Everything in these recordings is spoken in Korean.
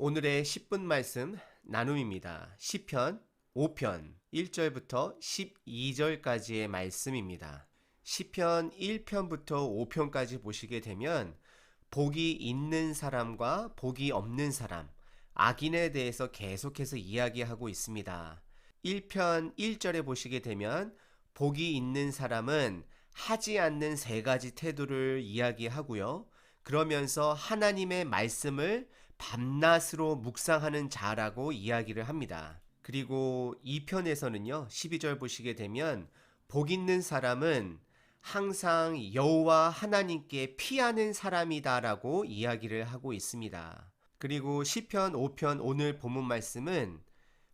오늘의 10분 말씀 나눔입니다. 시편 5편 1절부터 12절까지의 말씀입니다. 시편 1편부터 5편까지 보시게 되면 복이 있는 사람과 복이 없는 사람, 악인에 대해서 계속해서 이야기하고 있습니다. 1편 1절에 보시게 되면 복이 있는 사람은 하지 않는 세 가지 태도를 이야기하고요. 그러면서 하나님의 말씀을 밤낮으로 묵상하는 자라고 이야기를 합니다. 그리고 2편에서는요. 12절 보시게 되면 복 있는 사람은 항상 여호와 하나님께 피하는 사람이다라고 이야기를 하고 있습니다. 그리고 시편 5편 오늘 본문 말씀은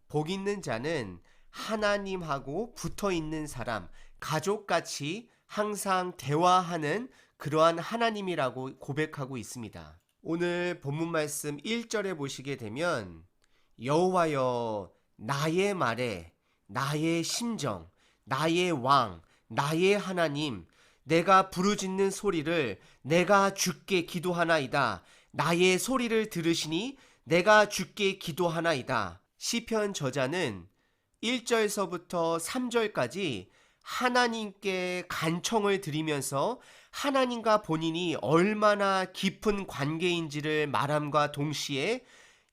복 있는 자는 하나님하고 붙어 있는 사람, 가족같이 항상 대화하는 그러한 하나님이라고 고백하고 있습니다. 오늘 본문 말씀 1절에 보시게 되면 여호와여 나의 말에 나의 심정, 나의 왕, 나의 하나님, 내가 부르짖는 소리를 내가 주께 기도하나이다. 나의 소리를 들으시니 내가 주께 기도하나이다. 시편 저자는 1절서부터 3절까지 하나님께 간청을 드리면서 하나님과 본인이 얼마나 깊은 관계인지를 말함과 동시에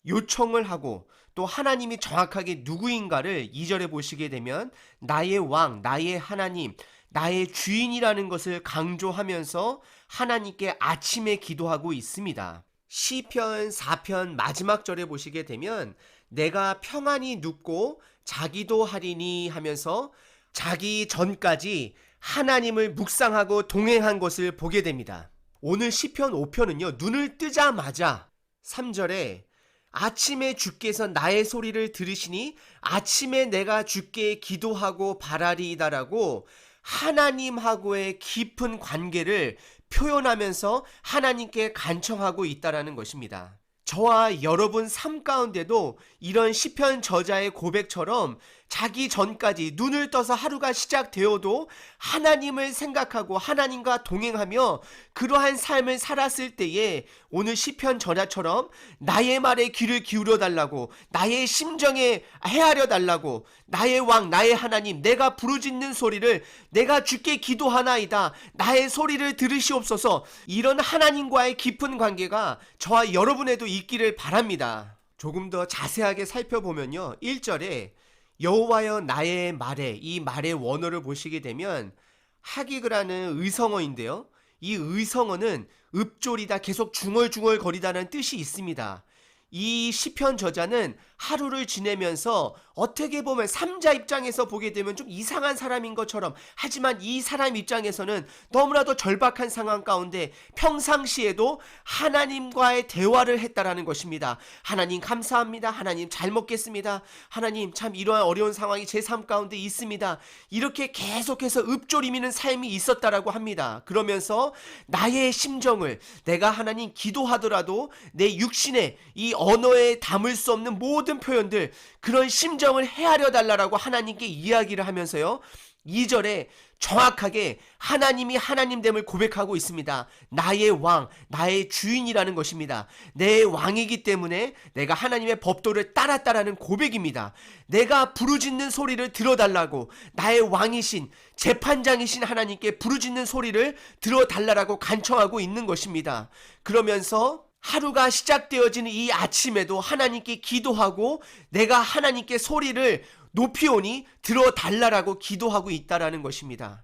요청을 하고 또 하나님이 정확하게 누구인가를 2절에 보시게 되면 나의 왕, 나의 하나님, 나의 주인이라는 것을 강조하면서 하나님께 아침에 기도하고 있습니다. 시편 4편 마지막 절에 보시게 되면 내가 평안히 눕고 자기도 하리니 하면서 자기 전까지 하나님을 묵상하고 동행한 것을 보게 됩니다. 오늘 시편 5편은요, 눈을 뜨자마자 3절에 아침에 주께서 나의 소리를 들으시니 아침에 내가 주께 기도하고 바라리이다라고 하나님하고의 깊은 관계를 표현하면서 하나님께 간청하고 있다라는 것입니다. 저와 여러분 삶 가운데도 이런 시편 저자의 고백처럼 자기 전까지 눈을 떠서 하루가 시작되어도 하나님을 생각하고 하나님과 동행하며 그러한 삶을 살았을 때에 오늘 시편 저자처럼 나의 말에 귀를 기울여 달라고 나의 심정에 헤아려 달라고 나의 왕 나의 하나님 내가 부르짖는 소리를 내가 주께 기도하나이다 나의 소리를 들으시옵소서 이런 하나님과의 깊은 관계가 저와 여러분에도 있기를 바랍니다. 조금 더 자세하게 살펴보면요. 1절에 여호와여 나의 말에 이 말의 원어를 보시게 되면 하기그라는 의성어인데요. 이 의성어는 읍졸이다 계속 중얼중얼 거리다는 뜻이 있습니다. 이 시편 저자는 하루를 지내면서 어떻게 보면 삼자 입장에서 보게 되면 좀 이상한 사람인 것처럼 하지만 이 사람 입장에서는 너무나도 절박한 상황 가운데 평상시에도 하나님과의 대화를 했다라는 것입니다. 하나님 감사합니다. 하나님 잘 먹겠습니다. 하나님 참 이러한 어려운 상황이 제 삶 가운데 있습니다. 이렇게 계속해서 읍조리미는 삶이 있었다라고 합니다. 그러면서 나의 심정을 내가 하나님 기도하더라도 내 육신의 이 언어에 담을 수 없는 모든 표현들 그런 심정을 헤아려 달라라고 하나님께 이야기를 하면서요. 2절에 정확하게 하나님이 하나님됨을 고백하고 있습니다. 나의 왕, 나의 주인이라는 것입니다. 내 왕이기 때문에 내가 하나님의 법도를 따랐다라는 고백입니다. 내가 부르짖는 소리를 들어달라고 나의 왕이신 재판장이신 하나님께 부르짖는 소리를 들어달라라고 간청하고 있는 것입니다. 그러면서 하루가 시작되어지는 이 아침에도 하나님께 기도하고 내가 하나님께 소리를 높이오니 들어달라라고 기도하고 있다라는 것입니다.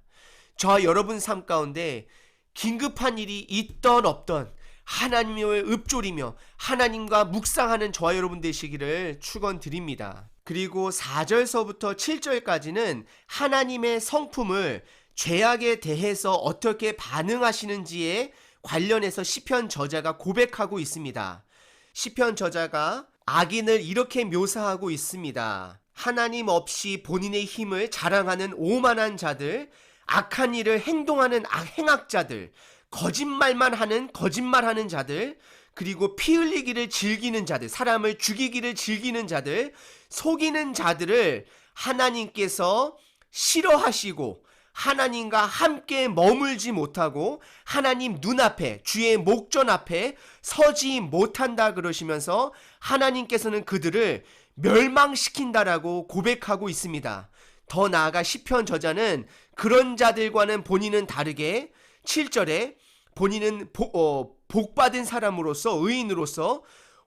저와 여러분 삶 가운데 긴급한 일이 있던 없던 하나님을 읊조리며 하나님과 묵상하는 저와 여러분 되시기를 축원드립니다. 그리고 4절서부터 7절까지는 하나님의 성품을 죄악에 대해서 어떻게 반응하시는지에 관련해서 시편 저자가 고백하고 있습니다. 시편 저자가 악인을 이렇게 묘사하고 있습니다. 하나님 없이 본인의 힘을 자랑하는 오만한 자들, 악한 일을 행동하는 악 행악자들, 거짓말만 하는 거짓말하는 자들, 그리고 피 흘리기를 즐기는 자들, 사람을 죽이기를 즐기는 자들, 속이는 자들을 하나님께서 싫어하시고 하나님과 함께 머물지 못하고 하나님 눈앞에 주의 목전 앞에 서지 못한다 그러시면서 하나님께서는 그들을 멸망시킨다라고 고백하고 있습니다. 더 나아가 시편 저자는 그런 자들과는 본인은 다르게 7절에 본인은 복, 어, 복받은 사람으로서 의인으로서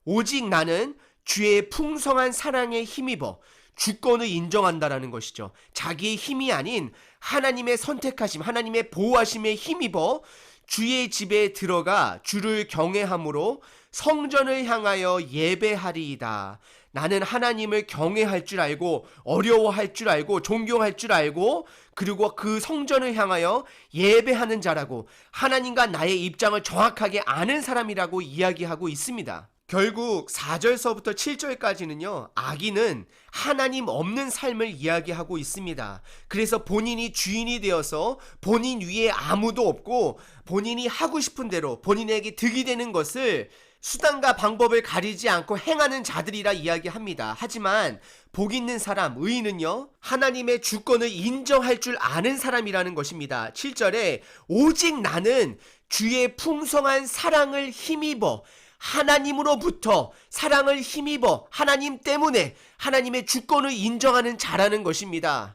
오직 나는 주의 풍성한 사랑에 힘입어 주권을 인정한다라는 것이죠. 자기의 힘이 아닌 하나님의 선택하심, 하나님의 보호하심에 힘입어 주의 집에 들어가 주를 경외함으로 성전을 향하여 예배하리이다. 나는 하나님을 경외할 줄 알고 어려워할 줄 알고 존경할 줄 알고 그리고 그 성전을 향하여 예배하는 자라고 하나님과 나의 입장을 정확하게 아는 사람이라고 이야기하고 있습니다. 결국 4절서부터 7절까지는요, 악인은 하나님 없는 삶을 이야기하고 있습니다. 그래서 본인이 주인이 되어서 본인 위에 아무도 없고 본인이 하고 싶은 대로 본인에게 득이 되는 것을 수단과 방법을 가리지 않고 행하는 자들이라 이야기합니다. 하지만 복 있는 사람, 의인은요, 하나님의 주권을 인정할 줄 아는 사람이라는 것입니다. 7절에 오직 나는 주의 풍성한 사랑을 힘입어 하나님으로부터 사랑을 힘입어 하나님 때문에 하나님의 주권을 인정하는 자라는 것입니다.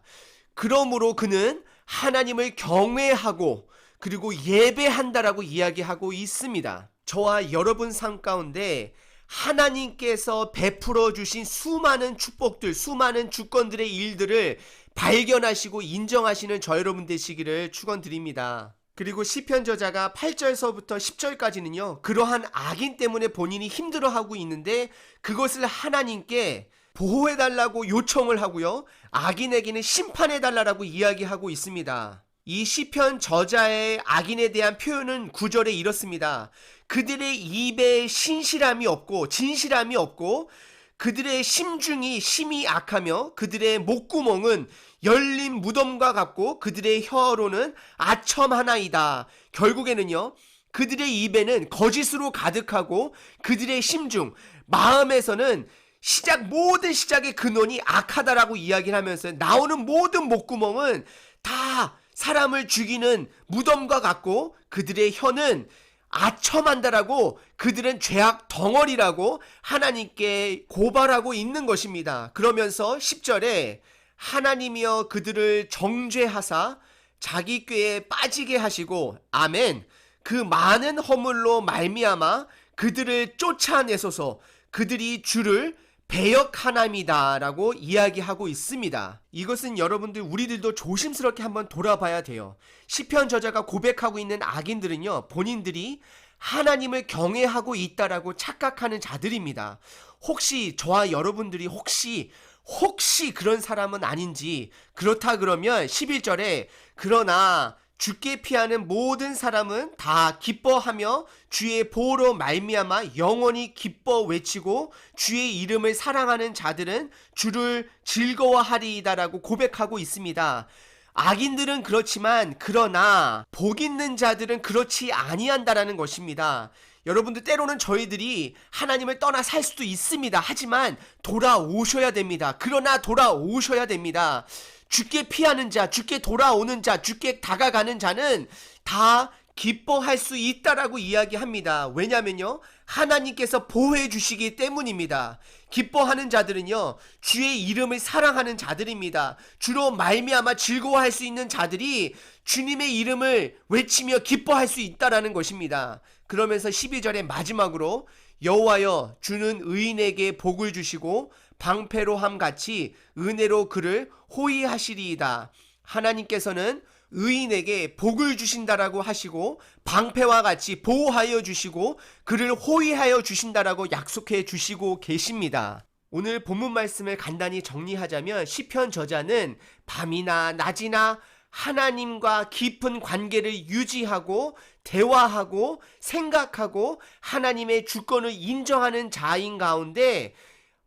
그러므로 그는 하나님을 경외하고 그리고 예배한다라고 이야기하고 있습니다. 저와 여러분 삶 가운데 하나님께서 베풀어 주신 수많은 축복들, 수많은 주권들의 일들을 발견하시고 인정하시는 저 여러분 되시기를 축원드립니다. 그리고 시편 저자가 8절서부터 10절까지는요. 그러한 악인 때문에 본인이 힘들어하고 있는데 그것을 하나님께 보호해 달라고 요청을 하고요. 악인에게는 심판해 달라고 이야기하고 있습니다. 이 시편 저자의 악인에 대한 표현은 구절에 이렇습니다. 그들의 입에 신실함이 없고 진실함이 없고 그들의 심중이 심히 악하며 그들의 목구멍은 열린 무덤과 같고 그들의 혀로는 아첨 하나이다. 결국에는요. 그들의 입에는 거짓으로 가득하고 그들의 심중 마음에서는 시작 모든 시작의 근원이 악하다라고 이야기를 하면서 나오는 모든 목구멍은 다 사람을 죽이는 무덤과 같고 그들의 혀는 아첨한다라고 그들은 죄악 덩어리라고 하나님께 고발하고 있는 것입니다. 그러면서 10절에 하나님이여 그들을 정죄하사 자기 꾀에 빠지게 하시고 아멘 그 많은 허물로 말미암아 그들을 쫓아내소서 그들이 주를 배역하남이다라고 이야기하고 있습니다. 이것은 여러분들 우리들도 조심스럽게 한번 돌아봐야 돼요. 시편 저자가 고백하고 있는 악인들은요. 본인들이 하나님을 경외하고 있다라고 착각하는 자들입니다. 혹시 저와 여러분들이 혹시 혹시 그런 사람은 아닌지 그렇다 그러면 11절에 그러나 죽게 피하는 모든 사람은 다 기뻐하며 주의 보호로 말미암아 영원히 기뻐 외치고 주의 이름을 사랑하는 자들은 주를 즐거워하리이다라고 고백하고 있습니다. 악인들은 그렇지만 그러나 복 있는 자들은 그렇지 아니한다라는 것입니다. 여러분들 때로는 저희들이 하나님을 떠나 살 수도 있습니다. 하지만 돌아오셔야 됩니다. 그러나 돌아오셔야 됩니다. 죽게 피하는 자, 죽게 돌아오는 자, 죽게 다가가는 자는 다 기뻐할 수 있다라고 이야기합니다. 왜냐면요. 하나님께서 보호해 주시기 때문입니다. 기뻐하는 자들은요. 주의 이름을 사랑하는 자들입니다. 주로 말미암아 즐거워할 수 있는 자들이 주님의 이름을 외치며 기뻐할 수 있다라는 것입니다. 그러면서 12절의 마지막으로 여호와여 주는 의인에게 복을 주시고 방패로 함 같이 은혜로 그를 호위하시리이다. 하나님께서는 의인에게 복을 주신다라고 하시고 방패와 같이 보호하여 주시고 그를 호위하여 주신다라고 약속해 주시고 계십니다. 오늘 본문 말씀을 간단히 정리하자면 시편 저자는 밤이나 낮이나 하나님과 깊은 관계를 유지하고 대화하고 생각하고 하나님의 주권을 인정하는 자인 가운데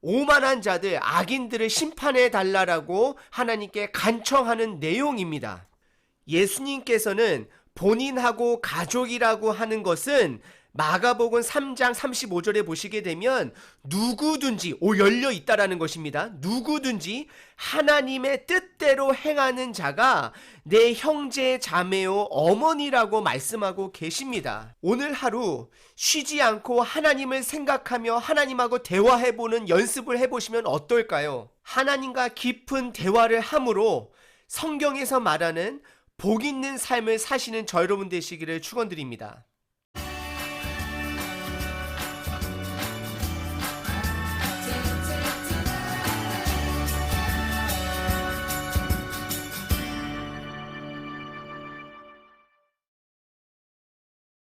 오만한 자들, 악인들을 심판해 달라라고 하나님께 간청하는 내용입니다. 예수님께서는 본인하고 가족이라고 하는 것은 마가복음 3장 35절에 보시게 되면 누구든지 오 열려 있다라는 것입니다. 누구든지 하나님의 뜻대로 행하는 자가 내 형제 자매요 어머니라고 말씀하고 계십니다. 오늘 하루 쉬지 않고 하나님을 생각하며 하나님하고 대화해 보는 연습을 해 보시면 어떨까요? 하나님과 깊은 대화를 함으로 성경에서 말하는 복 있는 삶을 사시는 저 여러분 되시기를 축원드립니다.